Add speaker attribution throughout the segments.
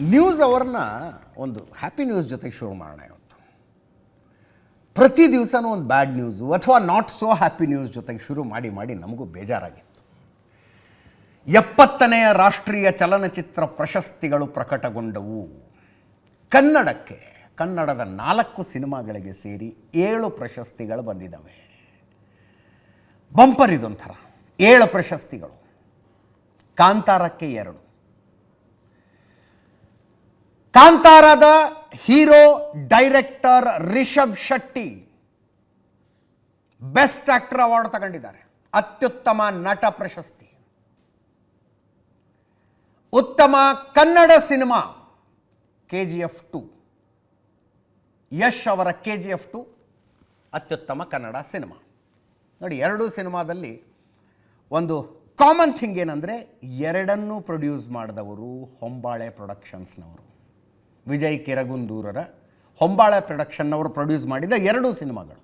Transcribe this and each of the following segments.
Speaker 1: News ಅವರ್ನ ಒಂದು happy news ಜೊತೆಗೆ ಶುರು ಮಾಡೋಣ ಇವತ್ತು. ಪ್ರತಿ ದಿವಸನೂ ಒಂದು ಬ್ಯಾಡ್ ನ್ಯೂಸು ಅಥವಾ ನಾಟ್ ಸೋ ಹ್ಯಾಪಿ ನ್ಯೂಸ್ ಜೊತೆಗೆ ಶುರು ಮಾಡಿ ಮಾಡಿ ನಮಗೂ ಬೇಜಾರಾಗಿತ್ತು. ಎಪ್ಪತ್ತನೆಯ ರಾಷ್ಟ್ರೀಯ ಚಲನಚಿತ್ರ ಪ್ರಶಸ್ತಿಗಳು ಪ್ರಕಟಗೊಂಡವು. ಕನ್ನಡಕ್ಕೆ, ಕನ್ನಡದ ನಾಲ್ಕು ಸಿನಿಮಾಗಳಿಗೆ ಸೇರಿ ಏಳು ಪ್ರಶಸ್ತಿಗಳು ಬಂದಿದ್ದಾವೆ. ಬಂಪರ್ ಇದೊಂಥರ. ಏಳು ಪ್ರಶಸ್ತಿಗಳು. ಕಾಂತಾರಕ್ಕೆ ಎರಡು. ಕಾಂತಾರದ hero director Rishab Shetty best actor award ತಗೊಂಡಿದ್ದಾರೆ. ಅತ್ಯುತ್ತಮ ನಟ ಪ್ರಶಸ್ತಿ. ಉತ್ತಮ Kannada cinema K G F two. Yash ಅವರ ಕೆ ಜಿ ಎಫ್ ಟು ಅತ್ಯುತ್ತಮ ಕನ್ನಡ ಸಿನಿಮಾ. ನೋಡಿ, ಎರಡೂ ಸಿನಿಮಾದಲ್ಲಿ ಒಂದು ಕಾಮನ್ ಥಿಂಗ್ ಏನಂದರೆ ಎರಡನ್ನೂ ಪ್ರೊಡ್ಯೂಸ್ ಮಾಡಿದವರು ಹೊಂಬಾಳೆ ಪ್ರೊಡಕ್ಷನ್ಸ್ನವರು ವಿಜಯ್ ಕಿರಗುಂದೂರರ ಹೊಂಬಾಳೆ ಪ್ರೊಡಕ್ಷನ್ನವರು ಪ್ರೊಡ್ಯೂಸ್ ಮಾಡಿದ ಎರಡೂ ಸಿನಿಮಾಗಳು.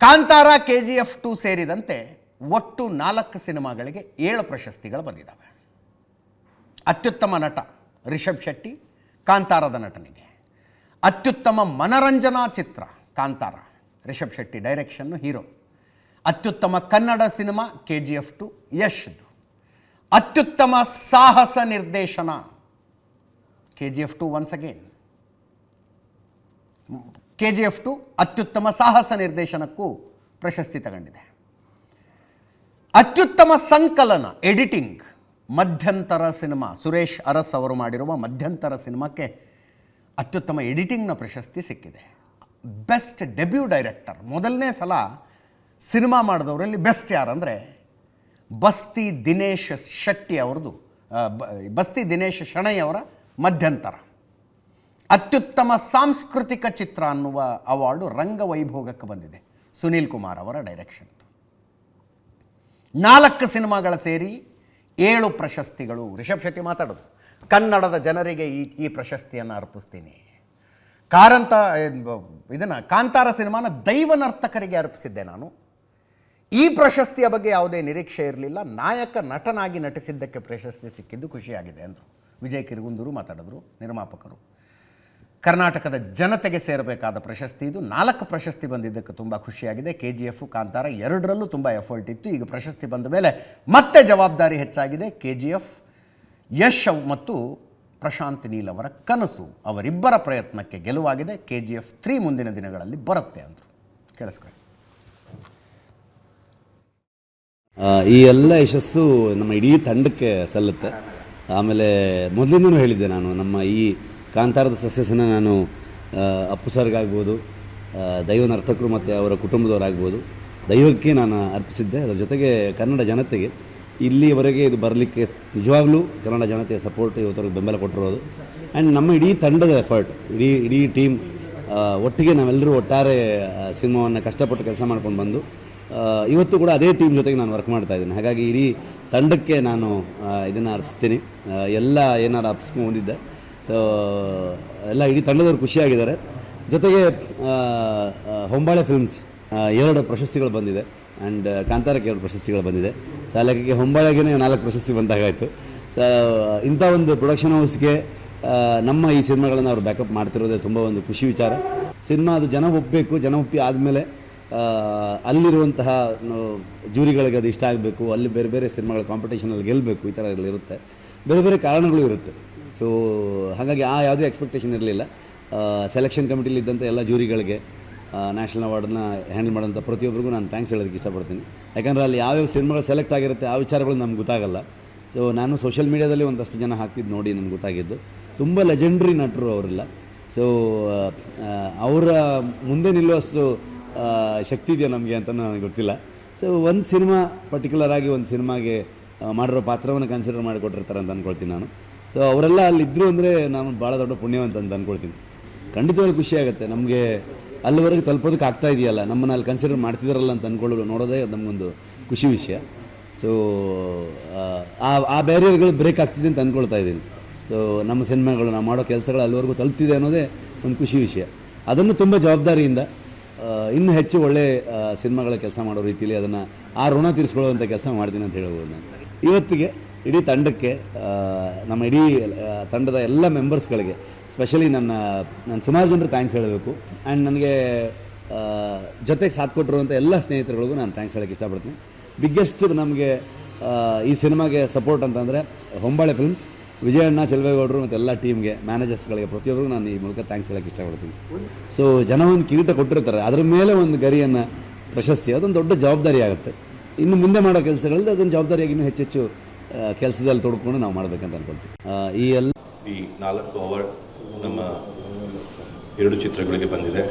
Speaker 1: Kantara K G F two ಸೇರಿದಂತೆ ಒಟ್ಟು ನಾಲ್ಕು ಸಿನಿಮಾಗಳಿಗೆ ಏಳು ಪ್ರಶಸ್ತಿಗಳು ಬಂದಿದ್ದಾವೆ. ಅತ್ಯುತ್ತಮ ನಟ ರಿಷಬ್ ಶೆಟ್ಟಿ, ಕಾಂತಾರದ ನಟನಿಗೆ. ಅತ್ಯುತ್ತಮ ಮನರಂಜನಾ ಚಿತ್ರ, ಕಾಂತಾರ, ರಿಷಬ್ ಶೆಟ್ಟಿ ಡೈರೆಕ್ಷನ್ನು ಹೀರೋ. ಅತ್ಯುತ್ತಮ Kannada cinema K G F two ಯಶ್ದು ಅತ್ಯುತ್ತಮ ಸಾಹಸ ನಿರ್ದೇಶನ. K G F two once again K G F two ಅತ್ಯುತ್ತಮ ಸಾಹಸ ನಿರ್ದೇಶನಕ್ಕೂ ಪ್ರಶಸ್ತಿ ತಗೊಂಡಿದೆ. ಅತ್ಯುತ್ತಮ ಸಂಕಲನ ಎಡಿಟಿಂಗ್ ಮಧ್ಯಂತರ ಸಿನಿಮಾ, ಸುರೇಶ್ ಅರಸ್ ಅವರು ಮಾಡಿರುವ ಮಧ್ಯಂತರ ಸಿನಿಮಾಕ್ಕೆ ಅತ್ಯುತ್ತಮ ಎಡಿಟಿಂಗ್ನ ಪ್ರಶಸ್ತಿ ಸಿಕ್ಕಿದೆ. ಬೆಸ್ಟ್ ಡೆಬ್ಯೂ ಡೈರೆಕ್ಟರ್ ಮೊದಲನೇ ಸಲ ಸಿನಿಮಾ ಮಾಡಿದವರಲ್ಲಿ ಬೆಸ್ಟ್ ಯಾರಂದರೆ ಬಸ್ತಿ ದಿನೇಶ್ ಶೆಟ್ಟಿ ಅವ್ರದ್ದು ಬಸ್ತಿ ದಿನೇಶ್ ಶಣೈ ಅವರ ಮಧ್ಯಂತರ. ಅತ್ಯುತ್ತಮ ಸಾಂಸ್ಕೃತಿಕ ಚಿತ್ರ ಅನ್ನುವ ಅವಾರ್ಡು ರಂಗವೈಭೋಗಕ್ಕೆ ಬಂದಿದೆ. ಸುನೀಲ್ ಕುಮಾರ್ ಅವರ ಡೈರೆಕ್ಷನ್ ನಾಲ್ಕು ಸಿನಿಮಾಗಳ ಸೇರಿ ಏಳು ಪ್ರಶಸ್ತಿಗಳು. ರಿಷಬ್ ಶೆಟ್ಟಿ ಮಾತಾಡೋದು. ಕನ್ನಡದ ಜನರಿಗೆ ಈ ಈ ಪ್ರಶಸ್ತಿಯನ್ನು ಅರ್ಪಿಸ್ತೀನಿ. ಕಾರಂತ, ಇದನ್ನು ಕಾಂತಾರ ಸಿನಿಮಾನ ದೈವ ನರ್ತಕರಿಗೆ ಅರ್ಪಿಸಿದ್ದೆ ನಾನು. ಈ ಪ್ರಶಸ್ತಿಯ ಬಗ್ಗೆ ಯಾವುದೇ ನಿರೀಕ್ಷೆ ಇರಲಿಲ್ಲ. ನಾಯಕ ನಟನಾಗಿ ನಟಿಸಿದ್ದಕ್ಕೆ ಪ್ರಶಸ್ತಿ ಸಿಕ್ಕಿದ್ದು ಖುಷಿಯಾಗಿದೆ ಅಂದರು. ವಿಜಯ್ ಕಿರುಗುಂದೂರು ಮಾತಾಡಿದ್ರು, ನಿರ್ಮಾಪಕರು. ಕರ್ನಾಟಕದ ಜನತೆಗೆ ಸೇರಬೇಕಾದ ಪ್ರಶಸ್ತಿ ಇದು. ನಾಲ್ಕು ಪ್ರಶಸ್ತಿ ಬಂದಿದ್ದಕ್ಕೆ ತುಂಬ ಖುಷಿಯಾಗಿದೆ. ಕೆ ಜಿ ಎಫ್, ಕಾಂತಾರ ಎರಡರಲ್ಲೂ ತುಂಬ ಎಫರ್ಟ್ ಇತ್ತು. ಈಗ ಪ್ರಶಸ್ತಿ ಬಂದ ಮೇಲೆ ಮತ್ತೆ ಜವಾಬ್ದಾರಿ ಹೆಚ್ಚಾಗಿದೆ. ಕೆ ಜಿ ಎಫ್, ಯಶ್ ಮತ್ತು ಪ್ರಶಾಂತ್ ನೀಲ್ ಅವರ ಕನಸು. ಅವರಿಬ್ಬರ ಪ್ರಯತ್ನಕ್ಕೆ ಗೆಲುವಾಗಿದೆ. ಕೆ ಜಿ ಎಫ್ ತ್ರೀ ಮುಂದಿನ ದಿನಗಳಲ್ಲಿ ಬರುತ್ತೆ ಅಂದರು. ಕೇಳಿಸ್ಕೊಳ್ಳಿ
Speaker 2: ಆ, ಈ ಎಲ್ಲ ಯಶಸ್ಸು ನಮ್ಮ ಇಡೀ ತಂಡಕ್ಕೆ ಸಲ್ಲುತ್ತೆ. ಆಮೇಲೆ ಮೊದಲಿಂದನೂ ಹೇಳಿದ್ದೆ ನಾನು, ನಮ್ಮ ಈ ಕಾಂತಾರದ ಸಸ್ಯಸನ್ನು ನಾನು ಅಪ್ಪು ಸರ್ಗಾಗ್ಬೋದು ದೈವ ನರ್ತಕರು ಮತ್ತು ಅವರ ಕುಟುಂಬದವರಾಗ್ಬೋದು. ದೈವಕ್ಕೆ ನಾನು ಅರ್ಪಿಸಿದ್ದೆ, ಅದರ ಜೊತೆಗೆ ಕನ್ನಡ ಜನತೆಗೆ. ಇಲ್ಲಿವರೆಗೆ ಇದು ಬರಲಿಕ್ಕೆ ನಿಜವಾಗ್ಲೂ ಕನ್ನಡ ಜನತೆಯ ಸಪೋರ್ಟ್ ಇವತ್ತವರೆಗೆ ಬೆಂಬಲ ಕೊಟ್ಟಿರೋದು. ಆ್ಯಂಡ್ ನಮ್ಮ ಇಡೀ ತಂಡದ ಎಫರ್ಟ್ ಇಡೀ ಇಡೀ ಟೀಮ್ ಒಟ್ಟಿಗೆ ನಾವೆಲ್ಲರೂ ಒಟ್ಟಾರೆ ಸಿನಿಮಾವನ್ನು ಕಷ್ಟಪಟ್ಟು ಕೆಲಸ ಮಾಡ್ಕೊಂಡು ಬಂದು ಇವತ್ತು ಕೂಡ ಅದೇ ಟೀಮ್ ಜೊತೆಗೆ ನಾನು ವರ್ಕ್ ಮಾಡ್ತಾ ಇದ್ದೀನಿ. ಹಾಗಾಗಿ ಇಡೀ ತಂಡಕ್ಕೆ ನಾನು ಇದನ್ನು ಅರ್ಪಿಸ್ತೀನಿ. ಎಲ್ಲ ಏನಾರು ಅರ್ಪಿಸ್ಕೊಂಡಿದ್ದೆ ಸೊ ಎಲ್ಲ ಇಡೀ ತಂಡದವರು ಖುಷಿಯಾಗಿದ್ದಾರೆ. ಜೊತೆಗೆ ಹೊಂಬಾಳೆ ಫಿಲ್ಮ್ಸ್ ಎರಡು ಪ್ರಶಸ್ತಿಗಳು ಬಂದಿದೆ. ಆ್ಯಂಡ್ ಕಾಂತಾರಕ್ಕೆ ಎರಡು ಪ್ರಶಸ್ತಿಗಳು ಬಂದಿದೆ. ಸೊ ಲೆಕ್ಕಕ್ಕೆ ಹೊಂಬಾಳೆಗೆ ನಾಲ್ಕು ಪ್ರಶಸ್ತಿ ಬಂದಾಗಾಯಿತು. ಸೊ ಇಂಥ ಒಂದು ಪ್ರೊಡಕ್ಷನ್ ಹೌಸ್ಗೆ ನಮ್ಮ ಈ ಸಿನಿಮಾಗಳನ್ನು ಅವರು ಬ್ಯಾಕಪ್ ಮಾಡ್ತಿರೋದೇ ತುಂಬ ಒಂದು ಖುಷಿ ವಿಚಾರ. ಸಿನಿಮಾ ಅದು ಜನ ಒಪ್ಪಬೇಕು ಜನ ಒಪ್ಪಿ ಆದಮೇಲೆ ಅಲ್ಲಿರುವಂತಹ ಜೂರಿಗಳಿಗೆ ಅದು ಇಷ್ಟ ಆಗಬೇಕು, ಅಲ್ಲಿ ಬೇರೆ ಬೇರೆ ಸಿನಿಮಾಗಳ ಕಾಂಪಿಟೇಷನಲ್ಲಿ ಗೆಲ್ಲಬೇಕು ಈ ಥರ ಎಲ್ಲ ಇರುತ್ತೆ. ಬೇರೆ ಬೇರೆ ಕಾರಣಗಳು ಇರುತ್ತೆ. ಸೊ ಹಾಗಾಗಿ ಆ ಯಾವುದೇ ಎಕ್ಸ್ಪೆಕ್ಟೇಷನ್ ಇರಲಿಲ್ಲ. ಸೆಲೆಕ್ಷನ್ ಕಮಿಟಿಲಿ ಇದ್ದಂಥ ಎಲ್ಲ ಜೂರಿಗಳಿಗೆ ನ್ಯಾಷನಲ್ ಅವಾರ್ಡನ್ನ ಹ್ಯಾಂಡಲ್ ಮಾಡೋಂಥ ಪ್ರತಿಯೊಬ್ಬರಿಗೂ ನಾನು ಥ್ಯಾಂಕ್ಸ್ ಹೇಳೋದಕ್ಕೆ ಇಷ್ಟಪಡ್ತೀನಿ. ಯಾಕಂದರೆ ಅಲ್ಲಿ ಯಾವ್ಯಾವ ಸಿನಿಮಾಗಳು ಸೆಲೆಕ್ಟ್ ಆಗಿರುತ್ತೆ, ಆ ವಿಚಾರಗಳು ನಮ್ಗೆ ಗೊತ್ತಾಗಲ್ಲ. ಸೊ ನಾನು ಸೋಷಿಯಲ್ ಮೀಡಿಯಾದಲ್ಲಿ ಒಂದಷ್ಟು ಜನ ಹಾಕ್ತಿದ್ದು ನೋಡಿ ನನಗೆ ಗೊತ್ತಾಗಿದ್ದು. ತುಂಬ ಲೆಜೆಂಡ್ರಿ ನಟರು ಅವರೆಲ್ಲ. ಸೊ ಅವರ ಮುಂದೆ ನಿಲ್ಲುವಷ್ಟು ಶಕ್ತಿ ಇದೆಯಾ ನಮಗೆ ಅಂತ ನನಗೆ ಗೊತ್ತಿಲ್ಲ. ಸೊ ಒಂದು ಸಿನಿಮಾ ಪರ್ಟಿಕ್ಯುಲರ್ ಆಗಿ ಒಂದು ಸಿನಿಮಾಗೆ ಮಾಡಿರೋ ಪಾತ್ರವನ್ನು ಕನ್ಸಿಡರ್ ಮಾಡಿಕೊಟ್ಟಿರ್ತಾರೆ ಅಂತ ಅಂದ್ಕೊಳ್ತೀನಿ ನಾನು. ಸೊ ಅವರೆಲ್ಲ ಅಲ್ಲಿದ್ದರು ಅಂದರೆ ನಾನು ಭಾಳ ದೊಡ್ಡ ಪುಣ್ಯವಂತ ಅಂತ ಅಂದ್ಕೊಳ್ತೀನಿ ಖಂಡಿತವಾಗಿ ಖುಷಿ ಆಗುತ್ತೆ. ನಮಗೆ ಅಲ್ಲಿವರೆಗೆ ತಲುಪೋದಕ್ಕೆ ಆಗ್ತಾ ಇದೆಯಲ್ಲ, ನಮ್ಮನ್ನು ಅಲ್ಲಿ ಕನ್ಸಿಡರ್ ಮಾಡ್ತಿದ್ದಾರಲ್ಲ ಅಂತ ಅಂದ್ಕೊಳ್ಳೋದು ನೋಡೋದೇ ನಮಗೊಂದು ಖುಷಿ ವಿಷಯ. ಸೊ ಆ ಆ ಬ್ಯಾರಿಯರ್ಗಳು ಬ್ರೇಕ್ ಆಗ್ತಿದೆ ಅಂತ ಅಂದ್ಕೊಳ್ತಾ ಇದ್ದೀನಿ. ಸೊ ನಮ್ಮ ಸಿನಿಮಾಗಳು, ನಾವು ಮಾಡೋ ಕೆಲಸಗಳು ಅಲ್ಲಿವರೆಗೂ ತಲುಪ್ತಿದೆ ಅನ್ನೋದೇ ಒಂದು ಖುಷಿ ವಿಷಯ. ಅದನ್ನು ತುಂಬ ಜವಾಬ್ದಾರಿಯಿಂದ ಇನ್ನೂ ಹೆಚ್ಚು ಒಳ್ಳೆ ಸಿನಿಮಾಗಳ ಕೆಲಸ ಮಾಡೋ ರೀತಿಯಲ್ಲಿ ಅದನ್ನು ಆ ಋಣ ತೀರಿಸ್ಕೊಳ್ಳುವಂಥ ಕೆಲಸ ಮಾಡ್ತೀನಿ ಅಂತ ಹೇಳ್ಬೋದು ನಾನು. ಇವತ್ತಿಗೆ ಇಡೀ ತಂಡಕ್ಕೆ ನಮ್ಮ ಇಡೀ ತಂಡದ ಎಲ್ಲ ಮೆಂಬರ್ಸ್ಗಳಿಗೆ ಸ್ಪೆಷಲಿ ನನ್ನ ನಾನು ಸುಮಾರು ಜನರು ಥ್ಯಾಂಕ್ಸ್ ಹೇಳಬೇಕು. ಆ್ಯಂಡ್ ನನಗೆ ಜೊತೆಗೆ ಸಾಥ್ ಕೊಟ್ಟಿರುವಂಥ ಎಲ್ಲ ಸ್ನೇಹಿತರುಗಳಿಗೂ ನಾನು ಥ್ಯಾಂಕ್ಸ್ ಹೇಳೋಕ್ಕೆ ಇಷ್ಟಪಡ್ತೀನಿ. ಬಿಗ್ಗೆಸ್ಟ್ ನಮಗೆ ಈ ಸಿನಿಮಾಗೆ ಸಪೋರ್ಟ್ ಅಂತಂದರೆ ಹೊಂಬಾಳೆ ಫಿಲ್ಮ್ಸ್ ವಿಜಯಣ್ಣ, ಚೆಲುವೇಗೌಡರು ಮತ್ತು ಎಲ್ಲ ಟೀಮ್ಗೆ ಮ್ಯಾನೇಜರ್ಸ್ಗಳಿಗೆ ಪ್ರತಿಯೊಬ್ಬರಿಗೂ ನಾನು ಈ ಮೂಲಕ ಥ್ಯಾಂಕ್ಸ್ ಹೇಳೋಕ್ಕೆ ಇಷ್ಟಪಡ್ತೀನಿ. ಸೊ ಜನ ಒಂದು ಕಿರೀಟ ಕೊಟ್ಟಿರ್ತಾರೆ. ಅದರ ಮೇಲೆ ಒಂದು ಗರಿಯನ್ನು ಪ್ರಶಸ್ತಿ, ಅದೊಂದು ದೊಡ್ಡ ಜವಾಬ್ದಾರಿ ಆಗುತ್ತೆ. ಇನ್ನು ಮುಂದೆ ಮಾಡೋ ಕೆಲಸಗಳಲ್ಲಿ ಅದೊಂದು ಜವಾಬ್ದಾರಿಯಾಗಿ ಇನ್ನೂ ಹೆಚ್ಚೆಚ್ಚು ಕೆಲಸದಲ್ಲಿ ತೊಡ್ಕೊಂಡು ನಾವು ಮಾಡಬೇಕಂತ ಅನ್ಕೊಳ್ತೀವಿ ಈ ಎಲ್ಲ
Speaker 3: ಈ ನಾಲ್ಕು ಅವಾರ್ಡ್ ನಮ್ಮ ಎರಡು ಚಿತ್ರಗಳಿಗೆ ಬಂದಿದೆ.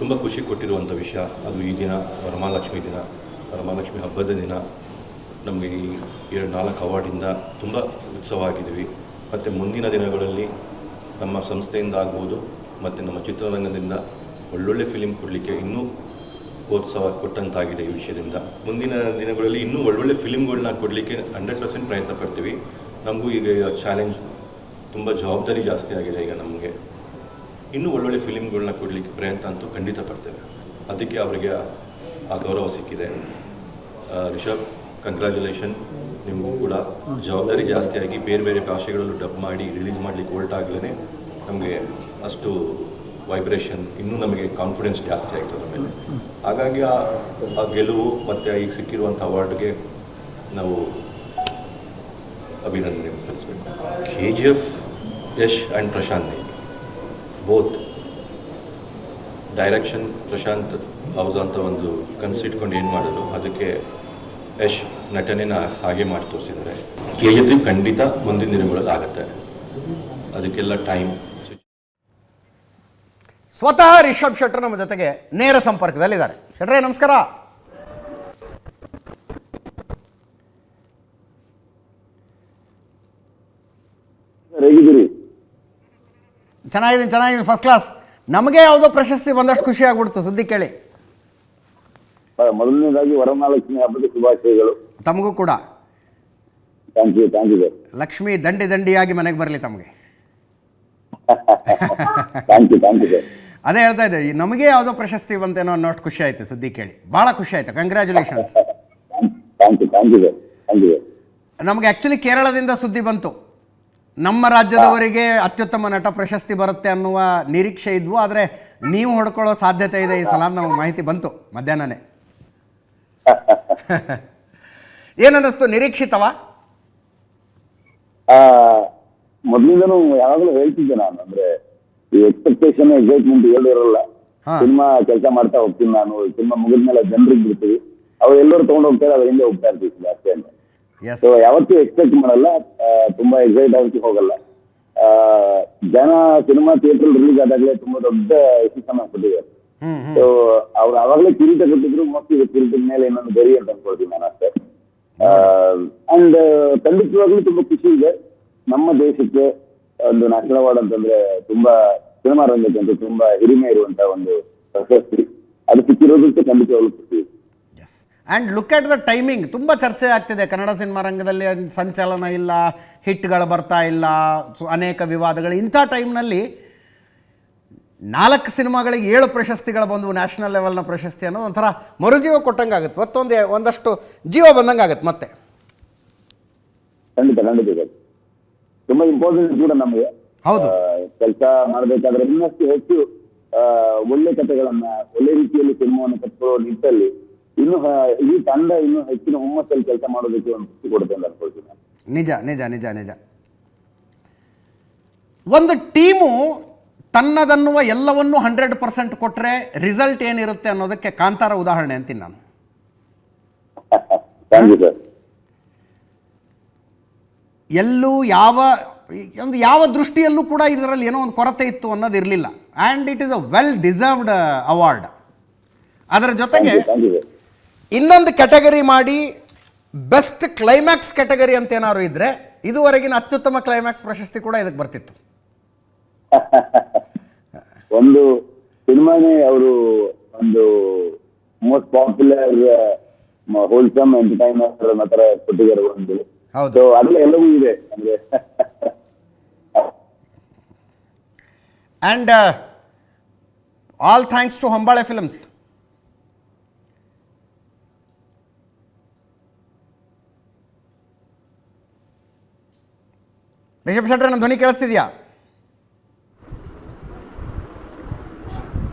Speaker 3: ತುಂಬ ಖುಷಿ ಕೊಟ್ಟಿರುವಂಥ ವಿಷಯ, ಅದು ಈ ದಿನ ವರಮಹಾಲಕ್ಷ್ಮಿ ದಿನ. ವರಮಹಾಲಕ್ಷ್ಮಿ ಹಬ್ಬದ ದಿನ. ನಮಗೆ ಈ ಎರಡು ನಾಲ್ಕು ಅವಾರ್ಡಿಂದ ತುಂಬ ಉತ್ಸವ ಆಗಿದ್ದೀವಿ ಮತ್ತು ಮುಂದಿನ ದಿನಗಳಲ್ಲಿ ನಮ್ಮ ಸಂಸ್ಥೆಯಿಂದ ಆಗ್ಬೋದು, ಮತ್ತು ನಮ್ಮ ಚಿತ್ರರಂಗದಿಂದ ಒಳ್ಳೊಳ್ಳೆ ಫಿಲಿಮ್ ಕೊಡಲಿಕ್ಕೆ ಇನ್ನೂ ಪ್ರೋತ್ಸಾಹ ಕೊಟ್ಟಂತಾಗಿದೆ ಈ ವಿಷಯದಿಂದ. ಮುಂದಿನ ದಿನಗಳಲ್ಲಿ ಇನ್ನೂ ಒಳ್ಳೊಳ್ಳೆ ಫಿಲಿಮ್ಗಳನ್ನ ಕೊಡಲಿಕ್ಕೆ ಹಂಡ್ರೆಡ್ ಪರ್ಸೆಂಟ್ ಪ್ರಯತ್ನ ಪಡ್ತೀವಿ. ನಮಗೂ ಈಗ ಚಾಲೆಂಜ್ ತುಂಬ ಜವಾಬ್ದಾರಿ ಜಾಸ್ತಿ ಆಗಿದೆ ಈಗ ನಮಗೆ. ಇನ್ನೂ ಒಳ್ಳೊಳ್ಳೆ ಫಿಲಿಮ್ಗಳನ್ನ ಕೊಡಲಿಕ್ಕೆ ಪ್ರಯತ್ನ ಅಂತೂ ಖಂಡಿತ ಪಡ್ತೇವೆ. ಅದಕ್ಕೆ ಅವರಿಗೆ ಆ ಗೌರವ ಸಿಕ್ಕಿದೆ. ರಿಷಬ್ ಕಂಗ್ರ್ಯಾಚುಲೇಷನ್ ನಿಮಗೂ ಕೂಡ ಜವಾಬ್ದಾರಿ ಜಾಸ್ತಿಯಾಗಿ ಬೇರೆ ಬೇರೆ ಭಾಷೆಗಳಲ್ಲೂ ಡಬ್ ಮಾಡಿ ರಿಲೀಸ್ ಮಾಡಲಿಕ್ಕೆ ಹೊರಟಾಗಲೇ ನಮಗೆ ಅಷ್ಟು ವೈಬ್ರೇಷನ್ ಇನ್ನೂ ನಮಗೆ ಕಾನ್ಫಿಡೆನ್ಸ್ ಜಾಸ್ತಿ ಆಗ್ತದೆ ಮೇಲೆ ಹಾಗಾಗಿ ಆ ಗೆಲುವು ಮತ್ತು ಈಗ ಸಿಕ್ಕಿರುವಂಥ ಅವಾರ್ಡ್ಗೆ ನಾವು ಅಭಿನಂದನೆ ಸಲ್ಲಿಸಬೇಕು. K G F Yash and Prashanth both direction Prashanth ಅವ್ರದ್ದು ಅಂತ ಒಂದು ಕನ್ಸಿಟ್ಕೊಂಡು ಏನು ಮಾಡೋದು ಅದಕ್ಕೆ ಯಶ್ ನಟನೆನ ಹಾಗೆ ಮಾಡಿ ತೋರಿಸಿದ್ದಾರೆ. ಕೆ ಜಿ ಖಂಡಿತ ಮುಂದಿನ ದಿನಗಳಲ್ಲಿ ಆಗುತ್ತೆ. ಅದಕ್ಕೆಲ್ಲ ಟೈಮ್
Speaker 1: ಸ್ವತಃ ರಿಷಬ್ ಶೆಟ್ಟರ್ ನಮ್ಮ ಜೊತೆಗೆ ನೇರ ಸಂಪರ್ಕದಲ್ಲಿದ್ದಾರೆ. ಶೆಟ್ರೆ ನಮಸ್ಕಾರ.
Speaker 4: ಹೇಗಿದ್ದೀರಿ?
Speaker 1: ಚೆನ್ನಾಗಿದ್ದೀನಿ ಚೆನ್ನಾಗಿದ್ದೀನಿ ಫಸ್ಟ್ ಕ್ಲಾಸ್ ನಮಗೆ ಯಾವುದೋ ಪ್ರಶಸ್ತಿ ಬಂದಷ್ಟು ಖುಷಿ ಆಗ್ಬಿಡ್ತು ಸುದ್ದಿ ಕೇಳಿ.
Speaker 4: ಮೊದಲನೇದಾಗಿ ವರಮಹಾಲಕ್ಷ್ಮಿ ಹಬ್ಬದ ಶುಭಾಶಯಗಳು.
Speaker 1: ತಮಗೂ ಕೂಡ.
Speaker 4: Thank you thank you sir
Speaker 1: Lakshmi ದಂಡಿ ದಂಡಿಯಾಗಿ ಮನೆಗೆ ಬರಲಿ ತಮಗೆ.
Speaker 4: Thank you thank you sir
Speaker 1: ಅದೇ ಹೇಳ್ತಾ ಇದ್ದೆ ನಮಗೆ ಯಾವುದೋ ಪ್ರಶಸ್ತಿ ಬಂತೇನೋ ಅನ್ನೋಷ್ಟು ಖುಷಿ ಆಯಿತು ಸುದ್ದಿ ಕೇಳಿ. ಭಾಳ ಖುಷಿ ಆಯಿತು. Congratulations
Speaker 4: thank you thank you sir thank you
Speaker 1: ನಮಗೆ ಆ್ಯಕ್ಚುಲಿ ಕೇರಳದಿಂದ ಸುದ್ದಿ ಬಂತು. ನಮ್ಮ ರಾಜ್ಯದವರಿಗೆ ಅತ್ಯುತ್ತಮ ನಟ ಪ್ರಶಸ್ತಿ ಬರುತ್ತೆ ಅನ್ನುವ ನಿರೀಕ್ಷೆ ಇದ್ವು ಆದರೆ ನೀವು ಹೊಡ್ಕೊಳ್ಳೋ ಸಾಧ್ಯತೆ ಇದೆ ಈ ಸಲ ನಮಗೆ ಮಾಹಿತಿ ಬಂತು ಮಧ್ಯಾಹ್ನನೇ. ಏನನ್ನಿಸ್ತು? ನಿರೀಕ್ಷಿತವಾ?
Speaker 4: ಮೊದಲಿಂದನೂ ಯಾವಾಗಲೂ ಹೇಳ್ತಿದ್ದೆ ನಾನು ಅಂದ್ರೆ ಈ ಎಕ್ಸ್ಪೆಕ್ಟೇಷನ್ ಎಕ್ಸೈಟ್ಮೆಂಟ್ ಎರಡು ಇರಲ್ಲ. ಸಿನಿಮಾ ಕೆಲಸ ಮಾಡ್ತಾ ಹೋಗ್ತೀನಿ ನಾನು ಸಿನಿಮಾ ಮುಗಿದ್ಮೇಲೆ ಜನರಿಗೆ ಬಿಡ್ತೀವಿ. ಅವ್ರು ಎಲ್ಲರೂ ತಗೊಂಡು ಹೋಗ್ತಾರೆ ಅದರಿಂದ ಹಿಂದೆ ಹೋಗ್ತಾ ಇರ್ತೀವಿ ಅಷ್ಟೇ ಸೊ ಯಾವತ್ತೂ ಎಕ್ಸ್ಪೆಕ್ಟ್ ಮಾಡಲ್ಲ ತುಂಬಾ ಎಕ್ಸೈಟ್ ಆಗಿ ಹೋಗಲ್ಲ. ಆ, ಜನ ಸಿನಿಮಾ ಥಿಯೇಟರ್ ರಿಲೀಸ್ ಆದಾಗಲೇ ತುಂಬಾ ದೊಡ್ಡ ಯಶಸ್ಸನ್ನ ಕೊಟ್ಟಿದ್ದಾರೆ. ಸೊ ಅವ್ರು ಅವಾಗಲೇ ಕಿರೀಟ ಕೊಟ್ಟಿದ್ರು ಮೋಸ್ಟ್ಲಿ ಕಿರೀಟದ ಮೇಲೆ ಇನ್ನೊಂದು ಗರಿ ಅಂತ ಅನ್ಕೊಳ್ತೀನಿ ನಾನು ಅಷ್ಟೇ. ಅಂಡ್ ಖಂಡಿತವಾಗ್ಲೂ ತುಂಬಾ ಖುಷಿ ಇದೆ. ನಮ್ಮ ದೇಶಕ್ಕೆ ಒಂದು ನ್ಯಾಷನಲ್ ಅವಾರ್ಡ್ ಅಂತಂದ್ರೆ ತುಂಬಾ ಸಿನಿಮಾ ರಂಗಕ್ಕೆ ಅಂತ ತುಂಬಾ ಹಿರಿಮೆ ಇರುವಂತ ಒಂದು ಪ್ರಶಸ್ತಿ. ಅದು ಸಿಕ್ಕಿರೋದಕ್ಕೆ ಖಂಡಿತವಾಗ್ಲೂ ಖುಷಿ ಇದೆ.
Speaker 1: And look at the timing ತುಂಬಾ ಚರ್ಚೆ ಆಗ್ತಿದೆ. ಕನ್ನಡ ಸಿನಿಮಾ ರಂಗದಲ್ಲಿ ಸಂಚಲನ ಇಲ್ಲ ಹಿಟ್ಗಳು ಬರ್ತಾ ಇಲ್ಲ ಅನೇಕ ವಿವಾದಗಳು. ಇಂಥ ಟೈಮ್ನಲ್ಲಿ ನಾಲ್ಕು ಸಿನಿಮಾಗಳಿಗೆ ಏಳು ಪ್ರಶಸ್ತಿಗಳು ಬಂದವು ನ್ಯಾಷನಲ್ ಲೆವೆಲ್ನ ಪ್ರಶಸ್ತಿ ಅನ್ನೋದು ಒಂಥರ ಮರುಜೀವ ಕೊಟ್ಟಂಗೆ ಆಗುತ್ತೆ. ಮತ್ತೊಂದು ಒಂದಷ್ಟು ಜೀವ ಬಂದಂಗೆ ಆಗುತ್ತೆ ಮತ್ತೆ.
Speaker 4: ಖಂಡಿತ ಖಂಡಿತ ತುಂಬಾ ಇಂಪಾರ್ಟೆಂಟ್ ಕೂಡ ನಮಗೆ.
Speaker 1: ಹೌದು.
Speaker 4: ಕೆಲಸ ಮಾಡಬೇಕಾದ್ರೆ ಇನ್ನಷ್ಟು ಹೆಚ್ಚು ಒಳ್ಳೆ ಕಥೆಗಳನ್ನ ಒಳ್ಳೆ ರೀತಿಯಲ್ಲಿ ಸಿನಿಮಾವನ್ನು ಕಟ್ಕೊಳ್ಳೋ ನಿಟ್ಟಲ್ಲಿ ಇನ್ನು ಈ ತಂಡ ಇನ್ನು ಹೆಚ್ಚಿನ ಹುಮ್ಮಸ್ಸಲ್ಲಿ ಕೆಲಸ ಮಾಡೋದಕ್ಕೆ ಒಂದು ಖುಷಿ ಕೊಡುತ್ತೆ ಅಂತ ಅನ್ಕೊಳ್ತೀನಿ.
Speaker 1: ನಿಜ ನಿಜ ನಿಜ ನಿಜ. ಒಂದು ಟೀಮು ತನ್ನದನ್ನುವ ಎಲ್ಲವನ್ನೂ ಹಂಡ್ರೆಡ್ ಪರ್ಸೆಂಟ್ ಕೊಟ್ಟರೆ ರಿಸಲ್ಟ್ ಏನಿರುತ್ತೆ ಅನ್ನೋದಕ್ಕೆ ಕಾಂತಾರ ಉದಾಹರಣೆ ಅಂತೀನಿ ನಾನು. ಎಲ್ಲೂ ಯಾವ ಒಂದು ಯಾವ ದೃಷ್ಟಿಯಲ್ಲೂ ಕೂಡ ಇದರಲ್ಲಿ ಏನೋ ಒಂದು ಕೊರತೆ ಇತ್ತು ಅನ್ನೋದು ಇರಲಿಲ್ಲ. And it is a well deserved award ಅದರ ಜೊತೆಗೆ ಇನ್ನೊಂದು ಕ್ಯಾಟಗರಿ ಮಾಡಿ ಬೆಸ್ಟ್ ಕ್ಲೈಮ್ಯಾಕ್ಸ್ ಕ್ಯಾಟಗರಿ ಅಂತ ಏನಾದ್ರು ಇದ್ದರೆ ಇದುವರೆಗಿನ ಅತ್ಯುತ್ತಮ ಕ್ಲೈಮ್ಯಾಕ್ಸ್ ಪ್ರಶಸ್ತಿ ಕೂಡ ಇದಕ್ಕೆ ಬರ್ತಿತ್ತು.
Speaker 4: ಒಂದು ಸಿನಿಮಾನೇ ಅವರು ಒಂದು ಮೋಸ್ಟ್ ಪಾಪ್ಯುಲರ್ ಹೋಲ್ಸಮ್ ಎಂಟರ್ಟೈನರ್ ಅನ್ನೋ ತರ ಕೊಟ್ಟಿದ್ದಾರೆ ಒಂದು.
Speaker 1: ಹೌದು.
Speaker 4: ಸೊ ಅದ್ರಲ್ಲಿ ಎಲ್ಲವೂ ಇದೆ ಅಂದ್ರೆ
Speaker 1: and all thanks to Hombale films Rishab ಶೆಟ್ರೆ ನನ್ನ ಧ್ವನಿ ಕೇಳಿಸ್ತಿದ್ಯಾ?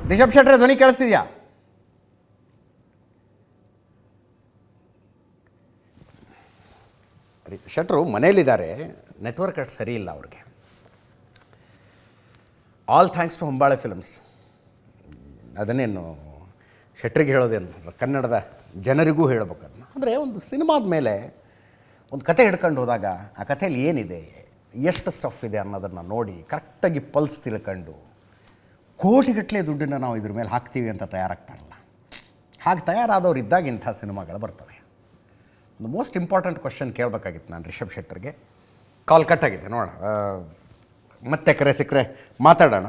Speaker 1: ರಿಷಬ್ ಶೆಟ್ರೆ ಧ್ವನಿ ಕೇಳಿಸ್ತಿದ್ಯಾ? ಶೆಟ್ರು ಮನೇಲಿದ್ದಾರೆ ನೆಟ್ವರ್ಕ್ ಅಟ್ ಸರಿ ಇಲ್ಲ ಅವ್ರಿಗೆ. All thanks to Hombale films ಅದನ್ನೇನು ಶೆಟ್ರಿಗೆ ಹೇಳೋದೇನು, ಕನ್ನಡದ ಜನರಿಗೂ ಹೇಳ್ಬೇಕು ಅದನ್ನ ಅಂದರೆ ಒಂದು ಸಿನಿಮಾದ ಮೇಲೆ ಒಂದು ಕತೆ ಹಿಡ್ಕೊಂಡು ಹೋದಾಗ ಆ ಕಥೆಯಲ್ಲಿ ಏನಿದೆ, ಎಷ್ಟು ಸ್ಟಫ್ ಇದೆ ಅನ್ನೋದನ್ನು ನೋಡಿ ಕರೆಕ್ಟಾಗಿ ಪಲ್ಸ್ ತಿಳ್ಕೊಂಡು ಕೋಟಿಗಟ್ಟಲೆ ದುಡ್ಡನ್ನು ನಾವು ಇದ್ರ ಮೇಲೆ ಹಾಕ್ತೀವಿ ಅಂತ ತಯಾರಾಗ್ತಾರಲ್ಲ. ಹಾಗೆ ತಯಾರಾದವ್ರು ಇದ್ದಾಗ ಇಂಥ ಸಿನಿಮಾಗಳು ಬರ್ತವೆ. ಒಂದು ಮೋಸ್ಟ್ ಇಂಪಾರ್ಟೆಂಟ್ ಕ್ವಶನ್ ಕೇಳಬೇಕಾಗಿತ್ತು ನಾನು ರಿಷಬ್ ಶೆಟ್ಟರ್ಗೆ. ಕಾಲ್ ಕಟ್ಟಾಗಿದೆ, ನೋಡೋಣ. ಮತ್ತೆ ಕರೆ ಸಿಕ್ಕರೆ ಮಾತಾಡೋಣ.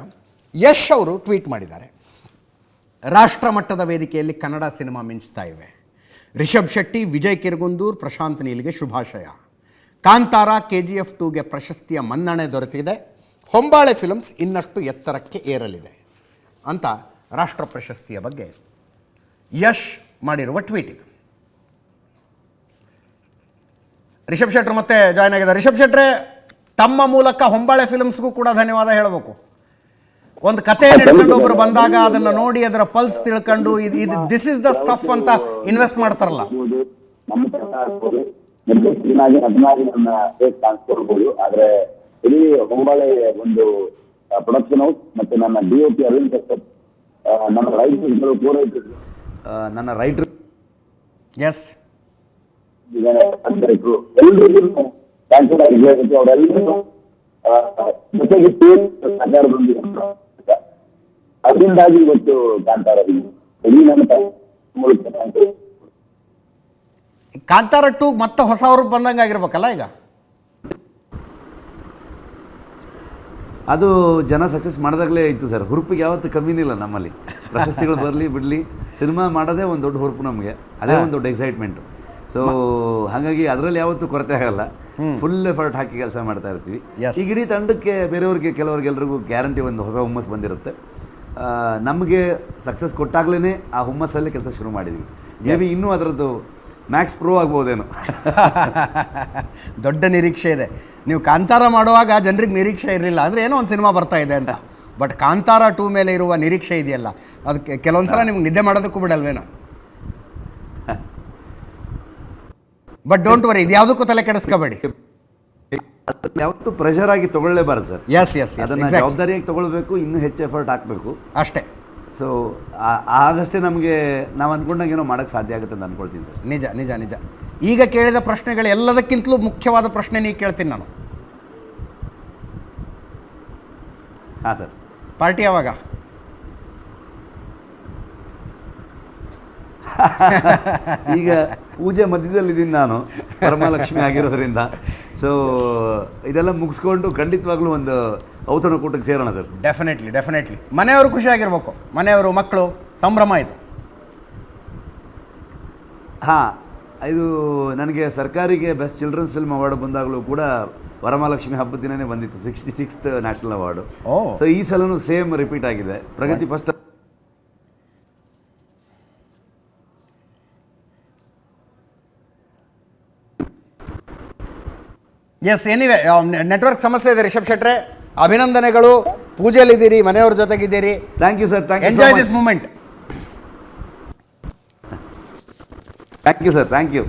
Speaker 1: ಯಶ್ ಅವರು ಟ್ವೀಟ್ ಮಾಡಿದ್ದಾರೆ. ರಾಷ್ಟ್ರ ಮಟ್ಟದ ವೇದಿಕೆಯಲ್ಲಿ ಕನ್ನಡ ಸಿನಿಮಾ ಮಿಂಚ್ತಾ ಇವೆ. ರಿಷಬ್ ಶೆಟ್ಟಿ, ವಿಜಯ್ ಕಿರ್ಗುಂದೂರ್, ಪ್ರಶಾಂತ್ ನೀಲ್ಗೆ ಶುಭಾಶಯ. ಕಾಂತಾರ ಕೆ ಜಿ ಎಫ್ ಟೂಗೆ ಪ್ರಶಸ್ತಿಯ ಮನ್ನಣೆ ದೊರೆತಿದೆ. ಹೊಂಬಾಳೆ ಫಿಲಮ್ಸ್ ಇನ್ನಷ್ಟು ಎತ್ತರಕ್ಕೆ ಏರಲಿದೆ ಅಂತ ರಾಷ್ಟ್ರ ಪ್ರಶಸ್ತಿಯ ಬಗ್ಗೆ ಯಶ್ ಮಾಡಿರುವ ಟ್ವೀಟ್ ಇದು. ರಿಷಬ್ ಶೆಟ್ರ್ ಮತ್ತೆ ಜಾಯ್ನ್ ಆಗಿದೆ ರಿಷಬ್ ಶೆಟ್ರೆ ತಮ್ಮ ಮೂಲಕ ಹೊಂಬಾಳೆ ಫಿಲ್ಮ್ಸ್ಗೂ ಕೂಡ ಧನ್ಯವಾದ ಹೇಳಬೇಕು. ಒಂದು ಕತೆ ಒಬ್ರು ಬಂದಾಗ ಅದನ್ನ ನೋಡಿ ಅದರ ಪಲ್ಸ್ ತಿಳ್ಕೊಂಡು ಇದು ಇದು ದಿಸ್ ಇಸ್ ದ ಸ್ಟಫ್ ಅಂತ ಇನ್ವೆಸ್ಟ್ ಮಾಡ್ತಾರಲ್ಲ.
Speaker 4: ಆದ್ರೆ ಇಡೀ ಹೊಂಬಾಳೆ ಒಂದು ಪ್ರೊಡಕ್ಷನ್ ಹೌಸ್ ಮತ್ತೆ ನನ್ನ D O P Aravind Kashyap ನನ್ನ ರೈತರು
Speaker 2: ಪೂರೈಕೆ ನನ್ನ ರೈಟ್ರ್
Speaker 1: ಎಸ್
Speaker 4: ಟ್ಯಾಂಕ್ಸ್ ಆಗಿ ಹೇಳ್ಬೇಕು ಅವರೆಲ್ಲರೂ ಜೊತೆಗೆ ಟೀಮ್ ಸಹಕಾರದೊಂದಿಗೆ ಅದರಿಂದಾಗಿ ಇವತ್ತು ಕಾಂತಾರ ಮೂಲಕ.
Speaker 1: ಕಾಂತಾರ ಟು ಮತ್ತೆ ಹೊಸ ಅವ್ರಿಗೆ ಬಂದಂಗೆ ಆಗಿರ್ಬೇಕಲ್ಲ ಈಗ?
Speaker 2: ಅದು ಜನ ಸಕ್ಸಸ್ ಮಾಡಿದಾಗಲೇ ಇತ್ತು ಸರ್ ಹುರುಪಿಗೆ ಯಾವತ್ತೂ ಕಮ್ಮಿನಿಲ್ಲ ನಮ್ಮಲ್ಲಿ. ಪ್ರಶಸ್ತಿಗಳು ಬರಲಿ ಬಿಡಲಿ. ಸಿನಿಮಾ ಮಾಡೋದೇ ಒಂದು ದೊಡ್ಡ ಹುರುಪು ನಮಗೆ. ಅದೇ ಒಂದು ದೊಡ್ಡ ಎಕ್ಸೈಟ್ಮೆಂಟು ಸೊ ಹಾಗಾಗಿ ಅದರಲ್ಲಿ ಯಾವತ್ತೂ ಕೊರತೆ ಆಗಲ್ಲ. ಫುಲ್ ಎಫರ್ಟ್ ಹಾಕಿ ಕೆಲಸ ಮಾಡ್ತಾ ಇರ್ತೀವಿ. ಈಗ ಇಡೀ ತಂಡಕ್ಕೆ ಬೇರೆಯವ್ರಿಗೆ ಕೆಲವ್ರಿಗೆಲ್ರಿಗೂ ಗ್ಯಾರಂಟಿ ಒಂದು ಹೊಸ ಹುಮ್ಮಸ್ ಬಂದಿರುತ್ತೆ. ನಮಗೆ ಸಕ್ಸಸ್ ಕೊಟ್ಟಾಗ್ಲೇ ಆ ಹುಮ್ಮಸ್ಸಲ್ಲಿ ಕೆಲಸ ಶುರು ಮಾಡಿದ್ವಿ. ಇನ್ನೂ ಅದರದ್ದು ಮ್ಯಾಕ್ಸ್ ಪ್ರೂವ್ ಆಗ್ಬೋದೇನೋ.
Speaker 1: ದೊಡ್ಡ ನಿರೀಕ್ಷೆ ಇದೆ. ನೀವು ಕಾಂತಾರ ಮಾಡುವಾಗ ಜನರಿಗೆ ನಿರೀಕ್ಷೆ ಇರಲಿಲ್ಲ. ಅಂದರೆ ಏನೋ ಒಂದು ಸಿನಿಮಾ ಬರ್ತಾ ಇದೆ ಅಂತ. ಬಟ್ ಕಾಂತಾರ ಟೂ ಮೇಲೆ ಇರುವ ನಿರೀಕ್ಷೆ ಇದೆಯಲ್ಲ. ಅದಕ್ಕೆ ಕೆಲವೊಂದು ಸಲ ನಿಮ್ಗೆ ನಿದ್ದೆ ಮಾಡೋದಕ್ಕೂ ಬಿಡಲ್ವೇನೋ? ಬಟ್ ಡೋಂಟ್ ವರಿ ಇದು ಯಾವುದಕ್ಕೂ ತಲೆ ಕೆಡಿಸ್ಕೋಬೇಡಿ.
Speaker 2: ಯಾವತ್ತು ಪ್ರೆಷರ್ ಆಗಿ ತಗೊಳ್ಳೇಬಾರ್ದು ಸರ್.
Speaker 1: ಎಸ್ ಎಸ್ ಎಸ್
Speaker 2: ಅದನ್ನ ಜವಾಬ್ದಾರಿಯಾಗಿ ತಗೊಳ್ಬೇಕು ಇನ್ನೂ ಹೆಚ್ಚು ಎಫರ್ಟ್ ಹಾಕಬೇಕು.
Speaker 1: ಅಷ್ಟೇ.
Speaker 2: ಸೊ ಆಗಷ್ಟೇ ನಮಗೆ ನಾವು ಅಂದ್ಕೊಂಡಂಗೆ ಏನೋ ಮಾಡೋಕ್ಕೆ ಸಾಧ್ಯ ಆಗುತ್ತೆ ಅಂತ ಅನ್ಕೊಳ್ತೀನಿ ಸರ್.
Speaker 1: ನಿಜ ನಿಜ ನಿಜ. ಈಗ ಕೇಳಿದ ಪ್ರಶ್ನೆಗಳು ಎಲ್ಲದಕ್ಕಿಂತಲೂ ಮುಖ್ಯವಾದ ಪ್ರಶ್ನೆ ನೀವು ಕೇಳ್ತೀನಿ ನಾನು.
Speaker 2: ಹಾಂ ಸರ್.
Speaker 1: ಪಾರ್ಟಿ ಯಾವಾಗ?
Speaker 2: ಈಗ ಪೂಜೆ ಮಧ್ಯದಲ್ಲಿದ್ದೀನಿ ನಾನು. ಪರಮಲಕ್ಷ್ಮಿ ಆಗಿರೋದ್ರಿಂದ. ಸೊ ಇದೆಲ್ಲ ಮುಗಿಸ್ಕೊಂಡು ಖಂಡಿತವಾಗ್ಲೂ ಒಂದು ಔತಣಕೂಟಕ್ಕೆ ಸೇರೋಣ ಸರ್.
Speaker 1: ಡೆಫಿನೆಟ್ಲಿ ಡೆಫಿನೆಟ್ಲಿ ಮನೆಯವರು ಖುಷಿಯಾಗಿರ್ಬೇಕು ಮನೆಯವರು ಮಕ್ಕಳು ಸಂಭ್ರಮ ಇದು.
Speaker 2: ಹಾಂ ಇದು ನನಗೆ ಸರ್ಕಾರಿಗೆ ಬೆಸ್ಟ್ ಚಿಲ್ಡ್ರನ್ಸ್ ಫಿಲ್ಮ್ ಅವಾರ್ಡ್ ಬಂದಾಗಲೂ ಕೂಡ ವರಮಹಾಲಕ್ಷ್ಮಿ ಹಬ್ಬದ ದಿನನೇ ಬಂದಿತ್ತು sixty sixth national award. So ಈ ಸಲನೂ ಸೇಮ್ ರಿಪೀಟ್ ಆಗಿದೆ. Pragathi first
Speaker 1: yes anyway network ಸಮಸ್ಯೆ ಇದೆ ರಿಷಬ್ ಶೆಟ್ರೆ. ಅಭಿನಂದನೆಗಳು. ಪೂಜೆಯಲ್ಲಿದ್ದೀರಿ ಮನೆಯವ್ರ ಜೊತೆಗಿದ್ದೀರಿ.
Speaker 2: Thank you sir thank you
Speaker 1: enjoy this moment
Speaker 2: thank you sir thank you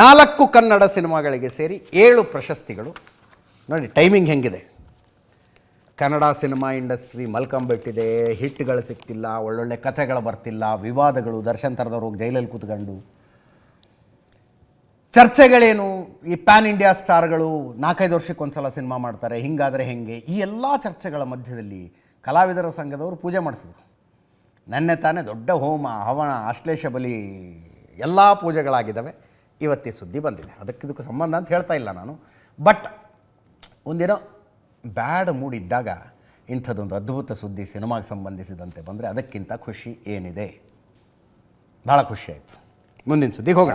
Speaker 1: ನಾಲ್ಕು ಕನ್ನಡ ಸಿನಿಮಾಗಳಿಗೆ ಸೇರಿ ಏಳು ಪ್ರಶಸ್ತಿಗಳು. ನೋಡಿ ಟೈಮಿಂಗ್ ಹೆಂಗಿದೆ. ಕನ್ನಡ ಸಿನಿಮಾ ಇಂಡಸ್ಟ್ರಿ ಮಲ್ಕೊಂಬಿಟ್ಟಿದೆ. ಹಿಟ್ಗಳು ಸಿಗ್ತಿಲ್ಲ ಒಳ್ಳೊಳ್ಳೆ ಕಥೆಗಳು ಬರ್ತಿಲ್ಲ. ವಿವಾದಗಳು ದರ್ಶನ್ ಥರದವ್ರು ಹೋಗಿ ಜೈಲಲ್ಲಿ ಕೂತ್ಕೊಂಡು. ಚರ್ಚೆಗಳೇನು? ಈ ಪ್ಯಾನ್ ಇಂಡಿಯಾ ಸ್ಟಾರ್ಗಳು ನಾಲ್ಕೈದು ವರ್ಷಕ್ಕೆ ಒಂದ್ಸಲ ಸಿನಿಮಾ ಮಾಡ್ತಾರೆ, ಹಿಂಗಾದರೆ ಹೆಂಗೆ? ಈ ಎಲ್ಲ ಚರ್ಚೆಗಳ ಮಧ್ಯದಲ್ಲಿ ಕಲಾವಿದರ ಸಂಘದವರು ಪೂಜೆ ಮಾಡಿಸಿದ್ರು. ನೆನ್ನೆ ತಾನೇ ದೊಡ್ಡ ಹೋಮ, ಹವನ ಆಶ್ಲೇಷ ಬಲಿ ಎಲ್ಲ ಪೂಜೆಗಳಾಗಿದ್ದಾವೆ. ಇವತ್ತೇ ಸುದ್ದಿ ಬಂದಿದೆ. ಅದಕ್ಕೆ ಇದಕ್ಕೆ ಸಂಬಂಧ ಅಂತ ಹೇಳ್ತಾ ಇಲ್ಲ ನಾನು. ಬಟ್ ಒಂದೇನೋ ಬ್ಯಾಡ್ ಮೂಡ್ ಇದ್ದಾಗ ಇಂಥದ್ದೊಂದು ಅದ್ಭುತ ಸುದ್ದಿ ಸಿನಿಮಾಗೆ ಸಂಬಂಧಿಸಿದಂತೆ ಬಂದರೆ ಅದಕ್ಕಿಂತ ಖುಷಿ ಏನಿದೆ? ಭಾಳ ಖುಷಿ ಆಯಿತು. ಮುಂದಿನ ಸುದ್ದಿಗೆ ಹೋಗೋಣ.